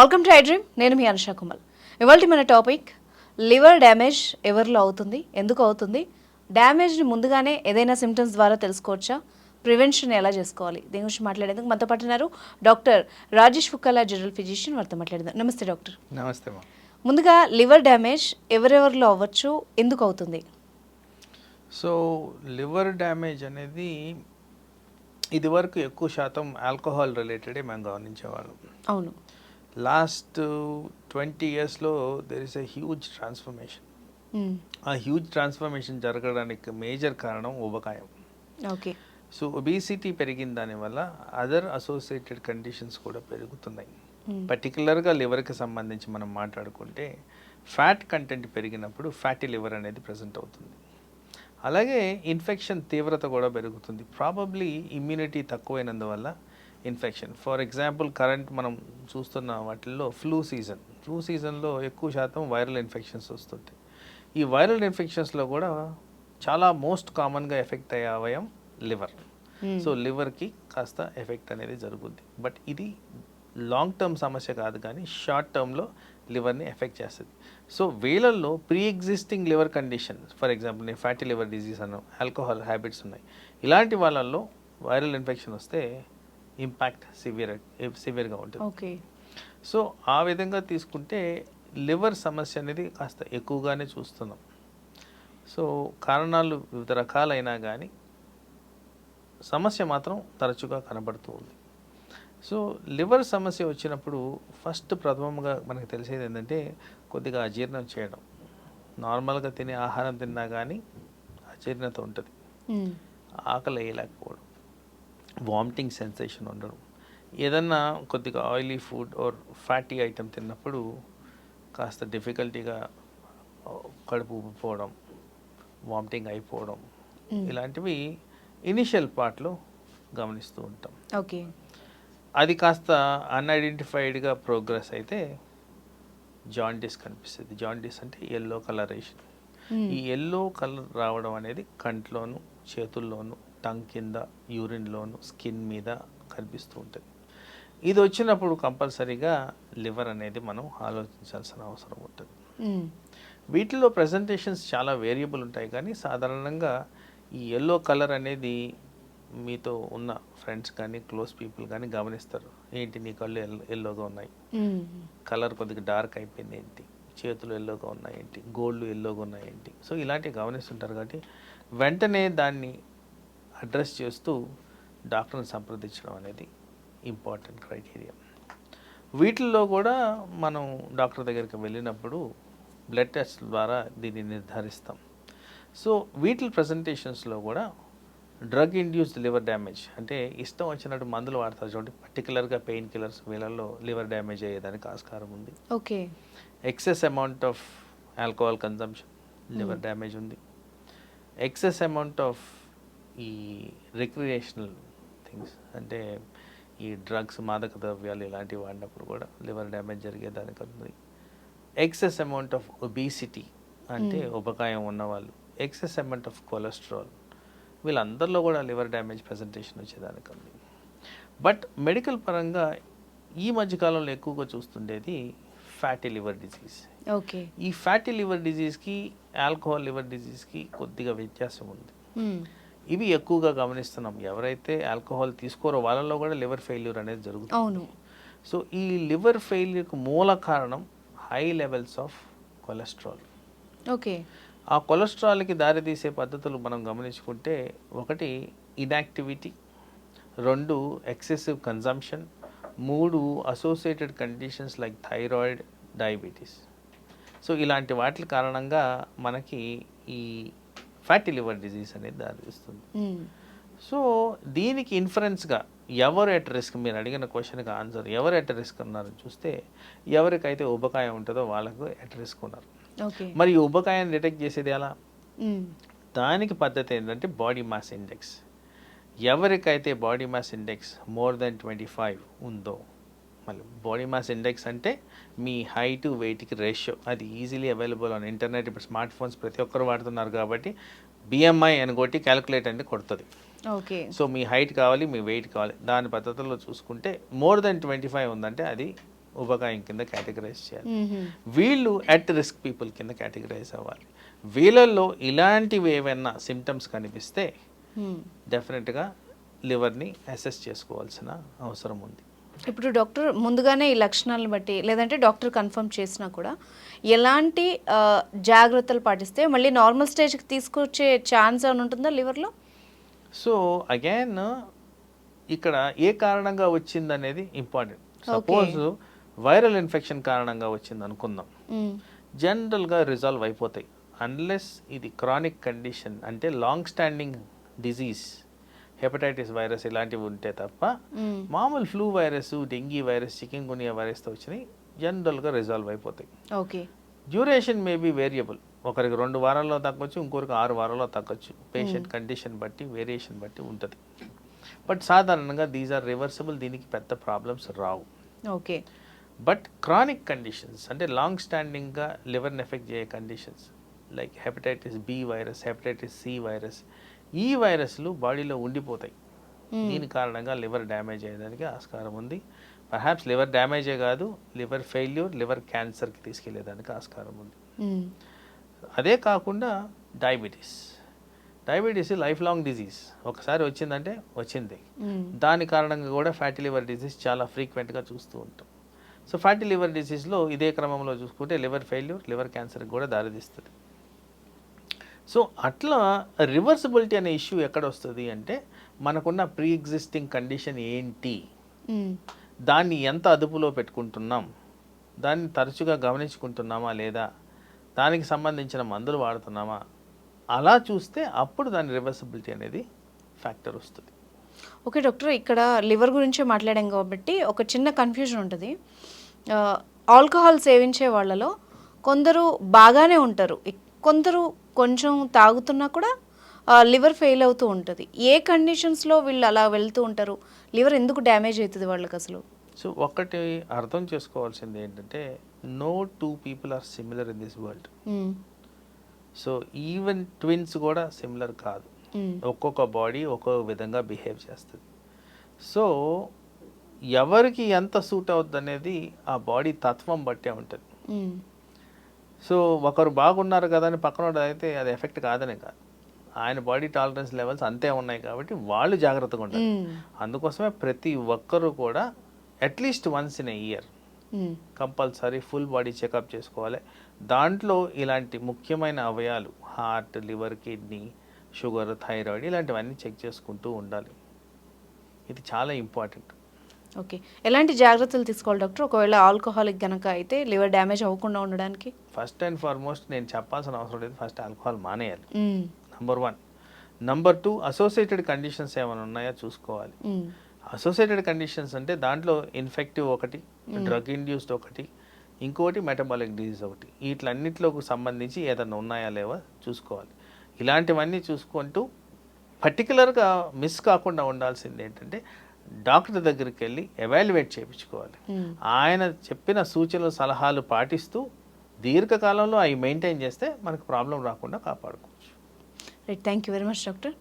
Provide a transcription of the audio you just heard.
Welcome to I dream నేను మీ అనుషా కుమల్. ఇవాళ మన టాపిక్ లివర్ డ్యామేజ్ ఎవరిలో అవుతుంది? ఎందుకు అవుతుంది? డ్యామేజ్ని ముందుగానే ఏదైనా సిమ్టమ్స్ ద్వారా తెలుసుకోవచ్చా? ప్రివెన్షన్ ఎలా చేసుకోవాలి? దీని గురించి మాట్లాడేందుకు మనతో పాటు ఉన్నారు doctor Rajesh Phukkala general physician. వారితో మాట్లాడదాం నమస్తే డాక్టర్. నమస్తే ముందుగా లివర్ డ్యామేజ్ ఎవరెవరిలో అవ్వచ్చు? ఎందుకు అవుతుంది? సో లివర్ డ్యామేజ్ అనేది ఇదివరకు ఎక్కువ శాతం ఆల్కహాల్ రిలేటెడే మేము గమనించేవాళ్ళం. అవును. లాస్ట్ ట్వంటీ ఇయర్స్లో there is a huge transformation. ఆ హ్యూజ్ ట్రాన్స్ఫర్మేషన్ జరగడానికి మేజర్ కారణం ఊబకాయం. ఓకే సో ఒబిసిటీ పెరిగిన దానివల్ల అదర్ అసోసియేటెడ్ కండిషన్స్ కూడా పెరుగుతున్నాయి. పర్టికులర్గా లివర్కి సంబంధించి మనం మాట్లాడుకుంటే ఫ్యాట్ కంటెంట్ పెరిగినప్పుడు ఫ్యాటీ లివర్ అనేది ప్రజెంట్ అవుతుంది. అలాగే ఇన్ఫెక్షన్ తీవ్రత కూడా పెరుగుతుంది. ప్రాబబ్లీ ఇమ్యూనిటీ తక్కువైనందువల్ల ఇన్ఫెక్షన్ ఫర్ ఎగ్జాంపుల్ కరెంట్ మనం చూస్తున్న వాటిల్లో ఫ్లూ సీజన్ ఫ్లూ సీజన్లో ఎక్కువ శాతం వైరల్ ఇన్ఫెక్షన్స్ వస్తుంటాయి. ఈ వైరల్ ఇన్ఫెక్షన్స్లో కూడా చాలా మోస్ట్ కామన్గా ఎఫెక్ట్ అయ్యే అవయం లివర్. సో లివర్కి కాస్త ఎఫెక్ట్ అనేది జరుగుద్ది. బట్ ఇది లాంగ్ టర్మ్ సమస్య కాదు కానీ షార్ట్ టర్మ్లో లివర్ని ఎఫెక్ట్ చేస్తుంది. సో వీళ్ళల్లో pre existing liver condition for example నేను ఫ్యాటీ లివర్ డిజీజ్ అను ఆల్కహాల్ హ్యాబిట్స్ ఉన్నాయి. ఇలాంటి వాళ్ళల్లో వైరల్ ఇన్ఫెక్షన్ వస్తే ఇంపాక్ట్ సివియర్ సివియర్గా ఉంటుంది. ఓకే సో ఆ విధంగా తీసుకుంటే లివర్ సమస్య అనేది కాస్త ఎక్కువగానే చూస్తున్నాం. సో కారణాలు వివిధ రకాలైనా కానీ సమస్య మాత్రం తరచుగా కనబడుతూ ఉంది. సో లివర్ సమస్య వచ్చినప్పుడు ఫస్ట్ ప్రథమంగా మనకు తెలిసేది ఏంటంటే కొద్దిగా అజీర్ణం చేయడం. నార్మల్గా తినే ఆహారం తిన్నా కానీ అజీర్ణత ఉంటుంది. మ్మ్. ఆకలి వేయలేకపోవడం. వామిటింగ్ సెన్సేషన్ ఉండడం ఏదన్నా కొద్దిగా oily food or fatty item తిన్నప్పుడు కాస్త డిఫికల్టీగా కడుపు ఉబ్బిపోవడం వామిటింగ్ అయిపోవడం. ఇలాంటివి ఇనిషియల్ పార్ట్లో గమనిస్తూ ఉంటాం. ఓకే. అది కాస్త అన్ఐడెంటిఫైడ్గా ప్రోగ్రెస్ అయితే జాండీస్ కనిపిస్తుంది. జాండీస్ అంటే ఎల్లో కలరేషన్. ఈ ఎల్లో కలర్ రావడం అనేది కంట్లోను చేతుల్లోను టంగ్ కింద యూరిన్లోను స్కిన్ మీద కనిపిస్తూ ఉంటుంది. ఇది వచ్చినప్పుడు కంపల్సరీగా లివర్ అనేది మనం ఆలోచించాల్సిన అవసరం ఉంటుంది. వీటిలో ప్రజెంటేషన్స్ చాలా వేరియబుల్ ఉంటాయి. కానీ సాధారణంగా ఈ ఎల్లో కలర్ అనేది మీతో ఉన్న ఫ్రెండ్స్ కానీ క్లోజ్ పీపుల్ కానీ గమనిస్తారు. ఏంటి నీ కళ్ళు ఎల్లో ఎల్లోగా ఉన్నాయి. కలర్ కొద్దిగా డార్క్ అయిపోయింది ఏంటి? చేతులు ఎల్లోగా ఉన్నాయి ఏంటి? గోల్డ్ ఎల్లోగా ఉన్నాయి ఏంటి? సో ఇలాంటివి గమనిస్తుంటారు. కాబట్టి వెంటనే దాన్ని అడ్రస్ చేస్తూ డాక్టర్ని సంప్రదించడం అనేది ఇంపార్టెంట్ క్రైటీరియా. వీటిల్లో కూడా మనం డాక్టర్ దగ్గరికి వెళ్ళినప్పుడు బ్లడ్ టెస్ట్ ద్వారా దీన్ని నిర్ధారిస్తాం. సో వీటి ప్రజెంటేషన్స్లో కూడా డ్రగ్ ఇండ్యూస్డ్ లివర్ డ్యామేజ్ అంటే ఇష్టం వచ్చినట్టు మందులు వాడతారు చూడండి. పర్టికులర్గా పెయిన్ కిల్లర్స్ వీళ్ళల్లో లివర్ డ్యామేజ్ అయ్యేదానికి ఆస్కారం ఉంది. Okay. Excess amount of alcohol consumption liver damage ఉంది. ఎక్సెస్ అమౌంట్ ఆఫ్ ఈ రిక్రియేషనల్ థింగ్స్ అంటే ఈ డ్రగ్స్ మాదక ద్రవ్యాలు ఇలాంటివి వాడినప్పుడు కూడా లివర్ డ్యామేజ్ జరిగేదానికి ఉంది ఎక్సెస్ అమౌంట్ ఆఫ్ ఒబీసిటీ అంటే Hmm. ఉపకాయం ఉన్నవాళ్ళు ఎక్సెస్ అమౌంట్ ఆఫ్ కొలెస్ట్రాల్ వీళ్ళందరిలో కూడా లివర్ డ్యామేజ్ ప్రజెంటేషన్ వచ్చేదానికి ఉంది బట్ మెడికల్ పరంగా ఈ మధ్యకాలంలో ఎక్కువగా చూస్తుండేది ఫ్యాటీ లివర్ డిజీజ్ ఓకే. ఈ ఫ్యాటీ లివర్ డిజీజ్కి ఆల్కహాల్ లివర్ డిజీజ్కి కొద్దిగా వ్యత్యాసం ఉంది. మ్మ్. ఇవి ఎక్కువగా గమనిస్తున్నాం. ఎవరైతే ఆల్కహాల్ తీసుకోరో వాళ్ళలో కూడా లివర్ ఫెయిల్యూర్ అనేది జరుగుతుంది. అవును. సో ఈ లివర్ ఫెయిల్యూర్కి మూల కారణం high levels of cholesterol. Okay. ఆ కొలెస్ట్రాల్కి దారితీసే పద్ధతులు మనం గమనించుకుంటే ఒకటి ఇన్యాక్టివిటీ రెండు ఎక్సెసివ్ కన్జంప్షన్ మూడు associated conditions like thyroid diabetes. So ఇలాంటి వాటి కారణంగా మనకి ఈ ఫ్యాటీ లివర్ డిజీజ్ అనేది దారితీస్తుంది మ్మ్. సో దీనికి ఇన్ఫరెన్స్గా ఎవరు ఎట్ రిస్క్ మీరు అడిగిన క్వశ్చన్కి ఆన్సర్ ఎవరు ఎట్ రిస్క్ ఉన్నారు చూస్తే ఎవరికైతే ఉబకాయం ఉంటుందో వాళ్ళకు ఎట్ రిస్క్ ఉన్నారు. మరి ఈ ఉబకాయాన్ని డిటెక్ట్ చేసేది ఎలా? మ్మ్. దానికి పద్ధతి ఏంటంటే బాడీ మాస్ ఇండెక్స్ ఎవరికైతే body mass index more than twenty five ఉందో మళ్ళీ బాడీ మాస్ ఇండెక్స్ అంటే మీ హైట్ వెయిట్కి రేషియో అది ఈజీలీ అవైలబుల్ ఆన్ ఇంటర్నెట్ ఇప్పుడు స్మార్ట్ ఫోన్స్ ప్రతి ఒక్కరు వాడుతున్నారు కాబట్టి బిఎంఐ అని కొట్టి క్యాలిక్యులేట్ అంటే కొడుతుంది. ఓకే సో మీ హైట్ కావాలి మీ వెయిట్ కావాలి. దాని పద్ధతుల్లో చూసుకుంటే మోర్ దెన్ ట్వంటీ ఫైవ్ ఉందంటే అది ఉబకాయం కింద కేటగరైజ్ చేయాలి. మ్మ్. వీళ్ళు అట్ రిస్క్ పీపుల్ కింద కేటగరైజ్ అవ్వాలి. వీళ్ళల్లో ఇలాంటివి ఏవైనా సిమ్టమ్స్ కనిపిస్తే. డెఫినెట్గా లివర్ని అసెస్ చేసుకోవాల్సిన అవసరం ఉంది. ఇప్పుడు డాక్టర్ ముందుగానే ఈ లక్షణాలను బట్టి లేదంటే డాక్టర్ కన్ఫర్మ్ చేసినా కూడా ఎలాంటి జాగ్రత్తలు పాటిస్తే మళ్ళీ నార్మల్ స్టేజ్కి తీసుకొచ్చే ఛాన్స్ ఏమైనా ఉంటుందా లివర్లో? సో అగైన్ ఇక్కడ ఏ కారణంగా వచ్చింది అనేది ఇంపార్టెంట్ సపోజ్ వైరల్ ఇన్ఫెక్షన్ కారణంగా వచ్చింది అనుకుందాం. జనరల్గా రిజాల్వ్ అయిపోతాయి. అన్లెస్ ఇది క్రానిక్ కండిషన్ అంటే long standing disease hepatitis virus ఇలాంటివి ఉంటే తప్ప మామూలు flu virus dengue virus chikungunya వైరస్తో వచ్చినాయి జనరల్గా రిజాల్వ్ అయిపోతాయి. Okay. Duration may be variable. ఒకరికి రెండు వారాల్లో తగ్గొచ్చు ఇంకొకరికి ఆరు వారాల్లో తగ్గొచ్చు. పేషెంట్ కండిషన్ బట్టి వేరియేషన్ బట్టి ఉంటుంది. బట్ సాధారణంగా దీస్ ఆర్ రివర్సబుల్ దీనికి పెద్ద ప్రాబ్లమ్స్ రావు. ఓకే. బట్ క్రానిక్ కండిషన్స్ అంటే లాంగ్ స్టాండింగ్గా లివర్ని ఎఫెక్ట్ చేసే conditions like hepatitis B virus hepatitis C virus ఈ వైరస్లు బాడీలో ఉండిపోతాయి. దీని కారణంగా లివర్ డ్యామేజ్ అయ్యేదానికి ఆస్కారం ఉంది. పర్హాప్స్ లివర్ డ్యామేజే కాదు లివర్ ఫెయిల్యూర్ లివర్ క్యాన్సర్కి తీసుకెళ్ళేదానికి ఆస్కారం ఉంది. అదే కాకుండా diabetes. Diabetes life long disease. ఒకసారి వచ్చిందంటే వచ్చింది. దాని కారణంగా కూడా ఫ్యాటీ లివర్ డిసీజ్ చాలా ఫ్రీక్వెంట్గా చూస్తూ ఉంటాం. సో ఫ్యాటీ లివర్ డిసీజ్లో ఇదే క్రమంలో చూసుకుంటే లివర్ ఫెయిల్యూర్ లివర్ క్యాన్సర్కి కూడా దారితీస్తుంది. సో అట్లా రివర్సిబిలిటీ అనే ఇష్యూ ఎక్కడ వస్తుంది అంటే మనకున్న ప్రీ ఎగ్జిస్టింగ్ కండిషన్ ఏంటి దాన్ని ఎంత అదుపులో పెట్టుకుంటున్నాం? దాన్ని తరచుగా గమనించుకుంటున్నామా లేదా? దానికి సంబంధించిన మందులు వాడుతున్నామా? అలా చూస్తే అప్పుడు దాని రివర్సిబిలిటీ అనేది ఫ్యాక్టర్ వస్తుంది. Okay doctor. ఇక్కడ లివర్ గురించే మాట్లాడాం కాబట్టి ఒక చిన్న కన్ఫ్యూజన్ ఉంటుంది. ఆల్కహాల్ సేవించే వాళ్ళలో కొందరు బాగానే ఉంటారు. కొందరు కొంచెం తాగుతున్నా కూడా లివర్ ఫెయిల్ అవుతూ ఉంటుంది. ఏ కండిషన్స్లో వీళ్ళు అలా వెళ్తూ ఉంటారు? లివర్ ఎందుకు డ్యామేజ్ అవుతుంది వాళ్ళకి అసలు? సో ఒక్కటి అర్థం చేసుకోవాల్సింది ఏంటంటే no two people are similar in this world. So even twins కూడా సిమిలర్ కాదు. మ్మ్. ఒక్కొక్క బాడీ ఒక్కొక్క విధంగా బిహేవ్ చేస్తుంది. సో ఎవరికి ఎంత సూట్ అవుతుంది అనేది ఆ బాడీ తత్వం బట్టే ఉంటుంది. మ్మ్. సో ఒకరు బాగున్నారు కదా అని పక్కన అయితే అది ఎఫెక్ట్ కాదనే కాదు. ఆయన బాడీ టాలరెన్స్ లెవెల్స్ అంతే ఉన్నాయి కాబట్టి వాళ్ళు జాగ్రత్తగా మ్మ్. అందుకోసమే ప్రతి ఒక్కరు కూడా at least once in a year. Compulsory full body checkup చేసుకోవాలి. దాంట్లో ఇలాంటి ముఖ్యమైన అవయాలు heart liver kidney sugar thyroid ఇలాంటివన్నీ చెక్ చేసుకుంటూ ఉండాలి. ఇది చాలా ఇంపార్టెంట్. ఓకే. ఎలాంటి జాగ్రత్తలు తీసుకోవాలి డాక్టర్? ఒకవేళ ఆల్కహాలిక్ గనక అయితే లివర్ డ్యామేజ్ అవ్వకుండా ఉండడానికి? ఫస్ట్ అండ్ ఫార్మోస్ట్ నేను చెప్పాల్సిన అవసరం లేదు. ఫస్ట్ ఆల్కహాల్ మానేయాలి. Number one number two associated conditions ఏమైనా ఉన్నాయో చూసుకోవాలి. అసోసియేటెడ్ కండిషన్స్ అంటే దాంట్లో ఇన్ఫెక్టివ్ ఒకటి డ్రగ్ ఇండ్యూస్డ్ ఒకటి ఇంకోటి మెటబాలిక్ డిజీజ్ ఒకటి. వీటిలన్నిటిలోకి సంబంధించి ఏదైనా ఉన్నాయా లేవా చూసుకోవాలి. ఇలాంటివన్నీ చూసుకుంటూ పర్టికులర్గా మిస్ కాకుండా ఉండాల్సింది ఏంటంటే డాక్టర్ దగ్గరికి వెళ్ళి ఎవాల్యుయేట్ చేయించుకోవాలి. మ్మ్. ఆయన చెప్పిన సూచనలు సలహాలు పాటిస్తూ దీర్ఘకాలంలో అవి మెయింటైన్ చేస్తే మనకు ప్రాబ్లం రాకుండా కాపాడుకోవచ్చు. Right thank you very much doctor